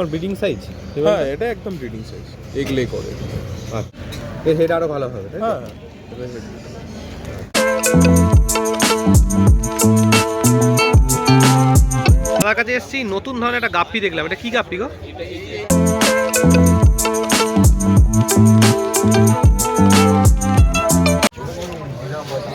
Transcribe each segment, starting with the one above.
তোমার breeding size হ্যাঁ এটা একদম ব্রিডিং সাইজ এগলে করে। আচ্ছা। এর হেড আরও ভালো হবে তাই হ্যাঁ। দাদার কাছে এসেছি নতুন ধরনের একটা গাপ্পি দেখলাম। এটা কি গাপ্পি গো?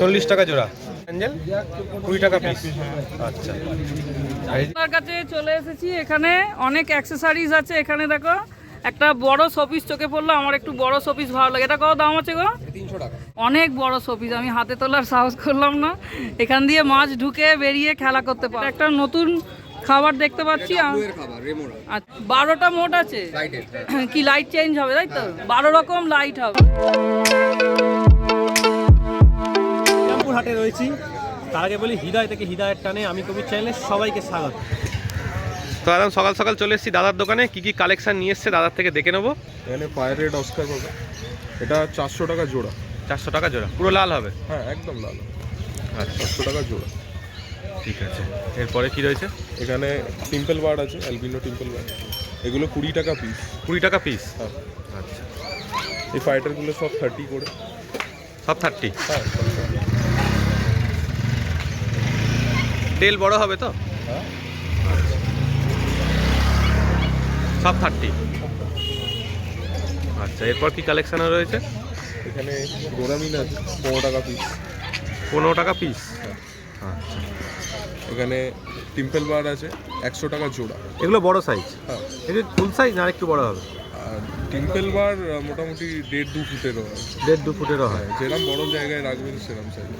চল্লিশ টাকা জোড়া। অ্যাঞ্জেল কুড়ি টাকা পিস আচ্ছা। আপনার কাছে চলে এসেছি এখানে অনেক অ্যাক্সেসরিজ আছে এখানে দেখো। একটা বড় শোপিস চোখে পড়ল আমার একটু বড় শোপিস ভালো লাগে। এটা কত দাম আছে গো? অনেক বড় শোপিস আমি হাতে তোলার সাহস করলাম না। এখান দিয়ে মাছ ঢুকে বেরিয়ে খেলা করতে পারে। একটা নতুন খাবার দেখতে পাচ্ছি আচ্ছা, বারোটা মোট আছে। কি লাইট চেঞ্জ হবে তাই তো? বারো রকম লাইট হবে। হাটে রয়েছি। তার আগে বলি হৃদয় থেকে হৃদয়ের টানে আমি কবির চ্যানেলে সবাইকে স্বাগত। তো একদম সকাল সকাল চলে এসেছি দাদার দোকানে। কি কি কালেকশন নিয়ে এসছে দাদার থেকে দেখে নেব। এখানে ফায়ার রেড অস্কার পাবে। এটা চারশো টাকা জোড়া। চারশো টাকা জোড়া। পুরো লাল হবে? হ্যাঁ একদম লাল। আচ্ছা। চারশো টাকা জোড়া। ঠিক আছে। এরপরে কি রয়েছে? এখানে টিম্পল বার্ড আছে অ্যালবিনো টিম্পল বার্ড এগুলো কুড়ি টাকা পিস কুড়ি টাকা পিস হ্যাঁ। আচ্ছা। এই ফাইটারগুলো সব থার্টি করে। সব থার্টি হ্যাঁ সব 30 তেল বড় হবে তো? হ্যাঁ সব থার্টি আচ্ছা এরপর কি কালেকশন রয়েছে? এখানে গোরামিন আছে পনেরো টাকা পিস পনেরো টাকা পিস আচ্ছা। এখানে টিম্পল বার আছে একশো টাকা জোড়া। এগুলো বড় সাইজ হ্যাঁ। এটা ফুল সাইজ না একটু বড় হবে? আর টিম্পল বার মোটামুটি দেড় দু ফুটেরও হয়। দেড় দু ফুটেরও হয়। হ্যাঁ যেরকম বড় জায়গায় রাখবেন সেরকম সাইজ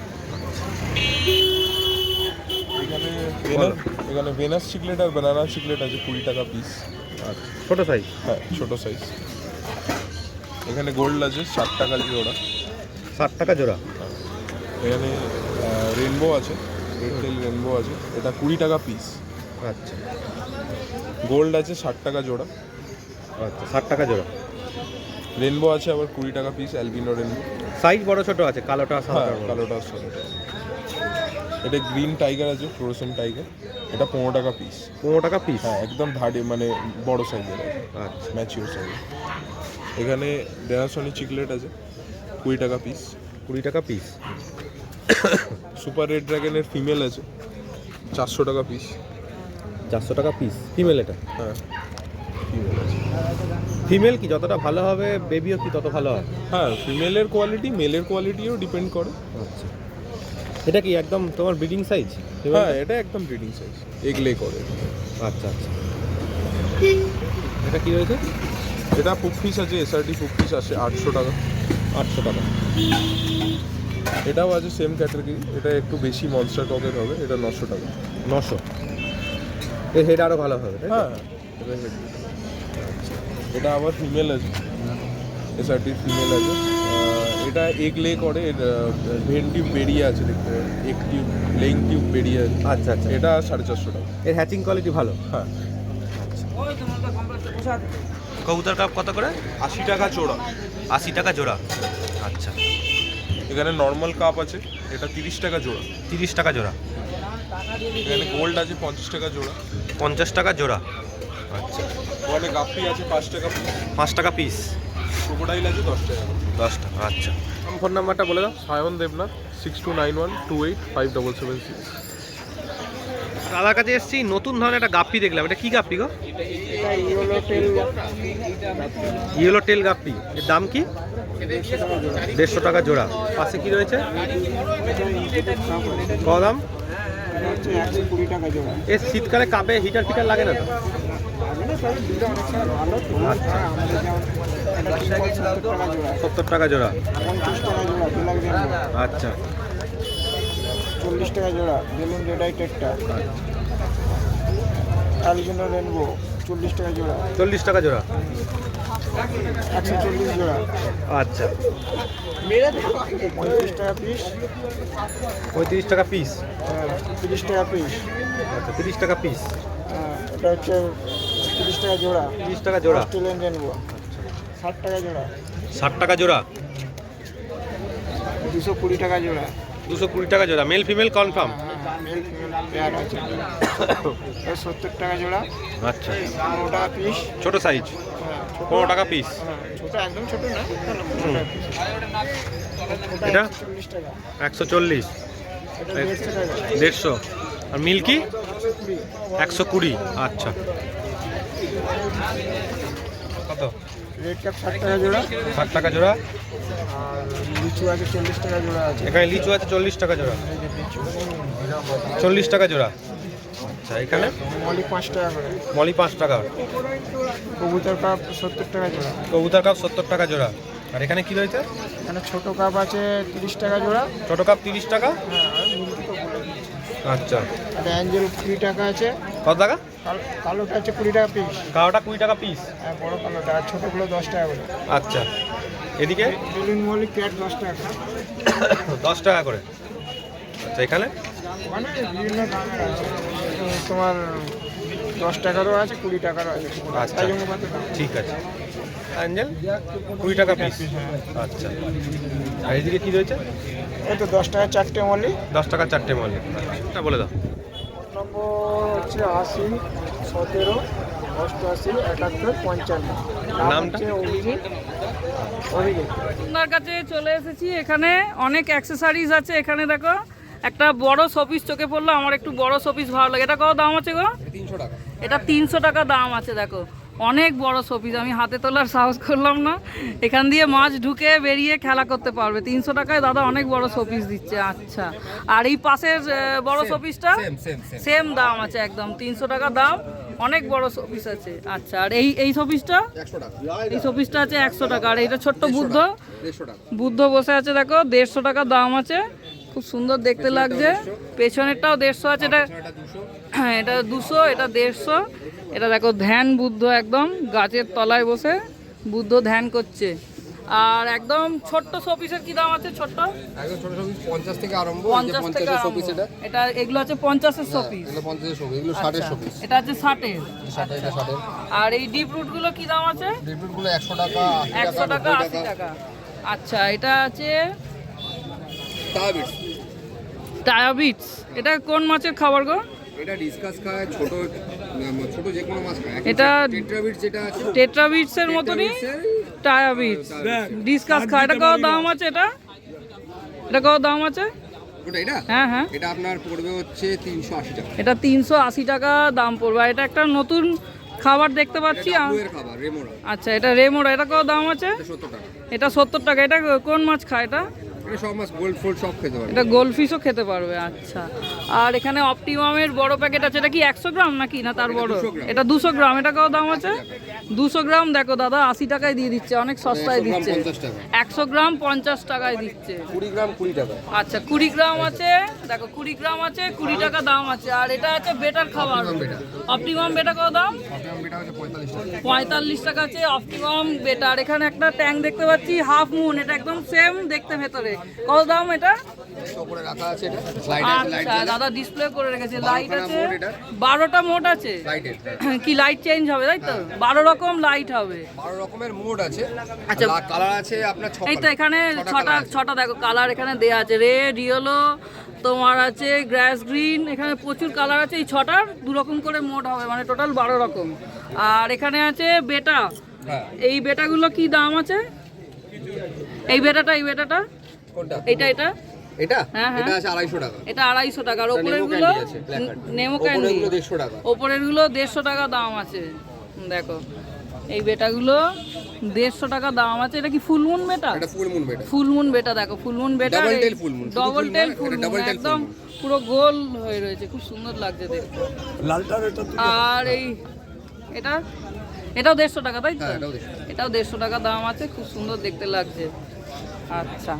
এখানে ভেনাস চিকলেট আর বানানা চিকলেট আছে কুড়ি টাকা পিস আচ্ছা ছোটো সাইজ হ্যাঁ ছোটো সাইজ এখানে গোল্ড আছে ষাট টাকা জোড়া। ষাট টাকা জোড়া? এখানে রেনবো আছে রেড টেল রেনবো আছে। এটা কুড়ি টাকা পিস আচ্ছা। গোল্ড আছে ষাট টাকা জোড়া। আচ্ছা ষাট টাকা জোড়া। রেনবো আছে আবার কুড়ি টাকা পিস অ্যালবিনো রেনবো সাইজ বড় ছোট আছে কালোটা হ্যাঁ সাদা কালোটা সাদাটা এটা গ্রিন টাইগার আছে ফ্লোরোসেন টাইগার এটা পনেরো টাকা পিস পনেরো টাকা পিস হ্যাঁ একদম ধাডি মানে বড় সাইজের আছে আচ্ছা। ম্যাচিওর সাইজ এখানে ডেনাসনি চিকলেট আছে কুড়ি টাকা পিস কুড়ি টাকা পিস সুপার রেড ড্রাগনের ফিমেল আছে চারশো টাকা পিস চারশো টাকা পিস ফিমেল এটা? হ্যাঁ। ফিমেল আছে ফিমেল কি? যতটা ভালো হবে বেবিও কি তত ভালো হবে? হ্যাঁ ফিমেলের কোয়ালিটি মেলের কোয়ালিটিও ডিপেন্ড করে। আচ্ছা। এটা কি একদম তোমার ব্রিডিং সাইজ হ্যাঁ এটা একদম ব্রিডিং সাইজ এগলে করে। আচ্ছা আচ্ছা। এটা কি রয়েছে? এটা পুক ফিস আছে এসআরটি পুক ফিস আছে আটশো টাকা। আটশো টাকা। এটাও আছে সেম ক্যাটাগরি এটা একটু বেশি মনস্টার টকের হবে এটা নশো টাকা। নশো। এর হেড আরও ভালো হবে হ্যাঁ এটা এটা আবার ফিমেল আছে। এসআরটি ফিমেল আছে। এটা এগ লে করে ভেন টিউব বেরিয়ে আছে দেখতে এগ টিউব লেইং টিউব বেরিয়ে আছে। আচ্ছা আচ্ছা। এটা সাড়ে চারশো টাকা। এর হ্যাচিং কোয়ালিটি ভালো? হ্যাঁ। কবুতর কাপ কত করে? আশি টাকা জোড়া। আশি টাকা জোড়া। আচ্ছা। এখানে নর্মাল কাপ আছে এটা তিরিশ টাকা জোড়া। তিরিশ টাকা জোড়া। এখানে গোল্ড আছে পঞ্চাশ টাকা জোড়া। পঞ্চাশ টাকা জোড়া। আচ্ছা। ওখানে গাপ্পি আছে পাঁচ টাকা পাঁচ টাকা পিস ক্রোকোডাইল আছে দশ টাকা দশ টাকা আচ্ছা। ফোন নাম্বারটা বলে দাও। Sayan Debnath six two nine one two eight five double seven six দাদার কাছে এসেছি নতুন ধরনের একটা গাপ্পি দেখলাম। এটা কি গাপ্পি গো? Yellow tail গাপ্পি। এর দাম কি? দেড়শো টাকা জোড়া। পাশে কি রয়েছে? ক দাম? এ শীতকালে কাপে হিটার ফিটার লাগে না তো? আচ্ছা। সত্তর টাকা জোড়া। পঞ্চাশ টাকা জোড়া ব্ল্যাক বেঙ্গল আচ্ছা। চল্লিশ টাকা জোড়া বেলুন রেডাইটেডটা অ্যালবিনো রেনবো চল্লিশ টাকা জোড়া। চল্লিশ টাকা জোড়া। একশো চল্লিশ জোড়া। আচ্ছা। পঁয়ত্রিশ টাকা পিস। পঁয়ত্রিশ টাকা পিস। তিরিশ টাকা পিস। আচ্ছা তিরিশ টাকা পিস। এটা হচ্ছে তিরিশ টাকা জোড়া। তিরিশ টাকা জোড়া। Australian rainbow. ষাট টাকা জোড়া। ষাট টাকা জোড়া? দুশো কুড়ি টাকা জোড়া। দুশো কুড়ি টাকা জোড়া। মেল ফিমেল কনফার্ম হ্যাঁ মেল ফিমেল পেয়ার আছে। সত্তর টাকা জোড়া। আচ্ছা। পনেরো টাকা পিস ছোট সাইজ হ্যাঁ পনেরো টাকা পিস হ্যাঁ ছোট একদম ছোট না এটা? একশো চল্লিশ দেড়শো আর মিল্কি একশো কুড়ি। আচ্ছা। কত? রেড কাপ ষাট টাকা জোড়া। ষাট টাকা জোড়া? আর লিচু আছে চল্লিশ টাকা জোড়া আছে। এখানে লিচু আছে চল্লিশ টাকা জোড়া। লিচু চল্লিশ টাকা জোড়া। আচ্ছা এখানে? মলি পাঁচ টাকা করে। মলি পাঁচ টাকা। কবুতর কাপ সত্তর টাকা জোড়া। কবুতর কাপ সত্তর টাকা জোড়া। আর এখানে কি রয়েছে? এখানে ছোট কাপ আছে তিরিশ টাকা জোড়া। ছোট কাপ তিরিশ টাকা? হ্যাঁ আচ্ছা। অ্যাঞ্জেল কুড়ি টাকা আছে। কত টাকা? কাল- কালোটা আছে কুড়ি টাকা পিস কালোটা কুড়ি টাকা পিস আর বড় কালোটা আর ছোটোগুলো দশ টাকা করে। আচ্ছা। এদিকে? বেলুন মলি প্যাট দশ টাকা দশ টাকা করে। আচ্ছা এখানে? মানে বিভিন্ন তোমার দশ টাকারও আছে কুড়ি টাকারও আছে। আচ্ছা। ঠিক আছে। অ্যাঞ্জেল? কুড়ি টাকা পিস আচ্ছা। আর এদিকে কি রয়েছে? এই তো দশ টাকা চারটে মলি দশ টাকা চারটে মলি আচ্ছা বলে দাও। নম্বর হচ্ছে আশি সতেরো অষ্টআশি একাত্তর পঞ্চান্ন। নামটা? হচ্ছে অভিজিৎ অভিজিৎ। আপনার কাছে চলে এসেছি এখানে অনেক অ্যাক্সেসারিজ আছে এখানে দেখো একটা বড় শপিস চোখে পড়ল আমার একটু বড় শপিস ভালো লাগে। এটা কত দাম আছে গো? তিনশো টাকা। এটা তিনশো টাকা দাম আছে দেখো। অনেক বড় শোপিস আমি হাতে তোলার সাহস করলাম না। এখান দিয়ে মাছ ঢুকে বেরিয়ে খেলা করতে পারবে। তিনশো টাকায় দাদা অনেক বড় শোপিস দিচ্ছে আচ্ছা। আর এই পাশের বড় শোপিসটা সেম দাম আছে একদম তিনশো টাকা দাম অনেক বড় শোপিস আছে আচ্ছা। আর এই এই শোপিসটা? এই শোপিসটা আছে একশো টাকা আর এইটা ছোট্ট বুদ্ধ। বুদ্ধ বসে আছে দেখো দেড়শো টাকা দাম আছে। খুব সুন্দর দেখতে লাগছে। পেছনেরটাও দেড়শো আছে এটা হ্যাঁ এটা দুশো এটা দেড়শো। এটা দেখো ধ্যান বুদ্ধ একদম গাছের তলায় বসে বুদ্ধ ধ্যান করছে। আর একদম ছোট্ট শোপিসের কি দাম আছে ছোট্ট? একদম ছোট শোপিস পঞ্চাশ থেকে আরম্ভ এই যে পঞ্চাশ থেকে শোপিস এটা। এটা এগুলো আছে পঞ্চাশের শোপিস। এগুলো পঞ্চাশের শোপিস এগুলো ষাটের শোপিস। এটা আছে ষাটের। ষাট এটা ষাটের। আর এই ডিপ রুটগুলো কি দাম আছে? একশো টাকা আশি একশো টাকা টাকা নব্বই আশি টাকা। টাকা। আচ্ছা এটা আছে টায়াবিটস এটা কোন মাছের খাবার গো? এটা ডিসকাস খায় ছোট এটা- টেট্রাবিট যেটা টেট্রাবিটসের মতনই টেট্রাবিটসের টায়াবিটস। ডিসকাস খায়। এটা কত দাম আছে এটা? এটা কত দাম আছে? এটা? হ্যাঁ হ্যাঁ। এটা আপনার পড়বে হচ্ছে তিনশো আশি টাকা। এটা তিনশো আশি টাকা দাম পড়বে। আর এটা একটা নতুন খাবার দেখতে পাচ্ছি রেমোরা। আচ্ছা এটা রেমোড়া এটা কত দাম আছে? এটা সত্তর টাকা। এটা সত্তর টাকা। এটা কোন মাছ খায় এটা? এটা সব মাছ গোল্ড ফোল্ড সব খেতে পারবে। এটা গোল্ড ফিশও খেতে পারবে আচ্ছা। আর এখানে অপটিমামের বড় প্যাকেট আছে এটা কি একশো গ্রাম নাকি না তার বড়? 200 এটা দুশো গ্রাম এটা কত দাম আছে? দুশো গ্রাম দেখো দাদা আশি টাকায় দিয়ে দিচ্ছে অনেক সস্তায় দিচ্ছে। একশো গ্রাম পঞ্চাশ টাকায় দিচ্ছে। কুড়ি গ্রাম কুড়ি টাকা। আচ্ছা কুড়ি গ্রাম আছে দেখো কুড়ি গ্রাম আছে কুড়ি টাকা দাম আছে আর এটা আছে বেটার খাবার। অপটিমাম বেটা কত দাম? পঁয়তাল্লিশ টাকা। আছে অপটিমাম বেটার এখানে একটা ট্যাঙ্ক দেখতে পাচ্ছি হাফ মুন এটা একদম সেম দেখতে ভেতরে। কত দাম এটা? আচ্ছা দাদা ডিসপ্লে করে রেখেছে। লাইট আছে? বারোটা মোড আছে। কি লাইট চেঞ্জ হবে তাই তো? বারো রকম লাইট হবে। বারো রকমের মোড আছে। আচ্ছা। কালার আছে আপনার এই তো এখানে ছটা ছটা দেখো কালার এখানে দেয়া আছে। রেড ইয়েলো তোমার আছে গ্রাস গ্রিন এখানে প্রচুর কালার আছে। এই ছটার দু রকম করে মোড হবে মানে টোটাল বারো রকম। আর এখানে আছে বেটা হ্যাঁ। এই বেটাগুলো কি দাম আছে? এই বেটাটা এই বেটাটা কোনটা? এটা এটা? এটা? হ্যাঁ, হ্যাঁ। এটা আছে আড়াইশো টাকা। এটা আড়াইশো টাকার এটা ওপরের নেমো গুলো। নেমো ক্যান্ডি গুলো 150 ওপরেরগুলো দেড়শো টাকা দাম আছে। দেখো এই বেটাগুলো দেড়শো টাকা দাম আছে। এটা কি ফুলমুন বেটা এটা ফুল মুন বেটা ফুলমুন বেটা দেখো ফুলমুন বেটা ডবল টেল নয়, ফুল এটা double tail full একদম পুরো গোল হয়ে রয়েছে খুব সুন্দর লাগছে দেখতে। আর এই এটা এটাও দেড়শো টাকা তাই তো? হ্যাঁ, এটাও 150 এটাও দেড়শো টাকা দাম আছে খুব সুন্দর দেখতে লাগছে। আচ্ছা।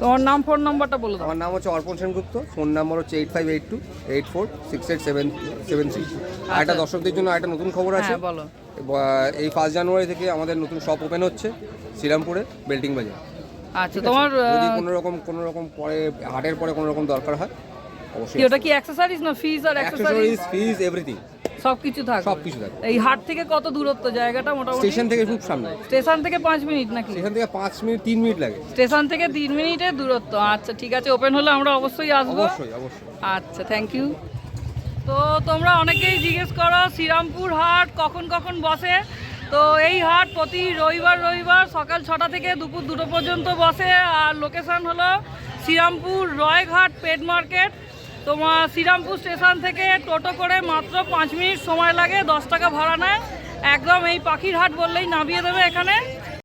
তোমার নাম ফোন নাম্বারটা বলে আমার নাম হচ্ছে অর্পণ সেনগুপ্ত ফোন নাম্বার হচ্ছে eight five eight two eight four six eight seven seven six আর একটা দর্শকদের জন্য একটা নতুন খবর আছে। হ্যাঁ বলো। এই ফার্স্ট জানুয়ারি থেকে আমাদের নতুন শপ ওপেন হচ্ছে শ্রীরামপুরে বেল্টিং বাজার আচ্ছা তোমার যদি কোনো রকম কোনো রকম পরে হাটের পরে কোনো রকম দরকার হয় অবশ্যই ওটা কি অ্যাক্সেসরিজ না ফিজ আর অ্যাক্সেসরিজ ফিজ এভরিথিং সব কিছু থাকবে। সব কিছু থাকবে। এই হাট থেকে কত দূরত্ব? জায়গাটা মোটামুটি স্টেশন থেকে খুব সামনে। স্টেশন থেকে পাঁচ মিনিট নাকি? সেখান থেকে পাঁচ মিনিট তিন মিনিট লাগে। স্টেশন থেকে তিন মিনিটের দূরত্ব। আচ্ছা ঠিক আছে ওপেন হলে আমরা অবশ্যই আসব। অবশ্যই অবশ্যই। আচ্ছা থ্যাংক ইউ তো তোমরা অনেকেই জিজ্ঞেস করো শ্রীরামপুর হাট কখন কখন বসে? তো এই হাট প্রতি রবিবার রবিবার সকাল ছটা থেকে দুপুর দুটো পর্যন্ত বসে। আর লোকেশন হলো শ্রীরামপুর রয়ঘাট পেট মার্কেট। তোমার শ্রীরামপুর স্টেশন থেকে টোটো করে মাত্র পাঁচ মিনিট সময় লাগে, দশ টাকা ভাড়া নেয়। একদম এই পাখির হাট বললেই নামিয়ে দেবে এখানে।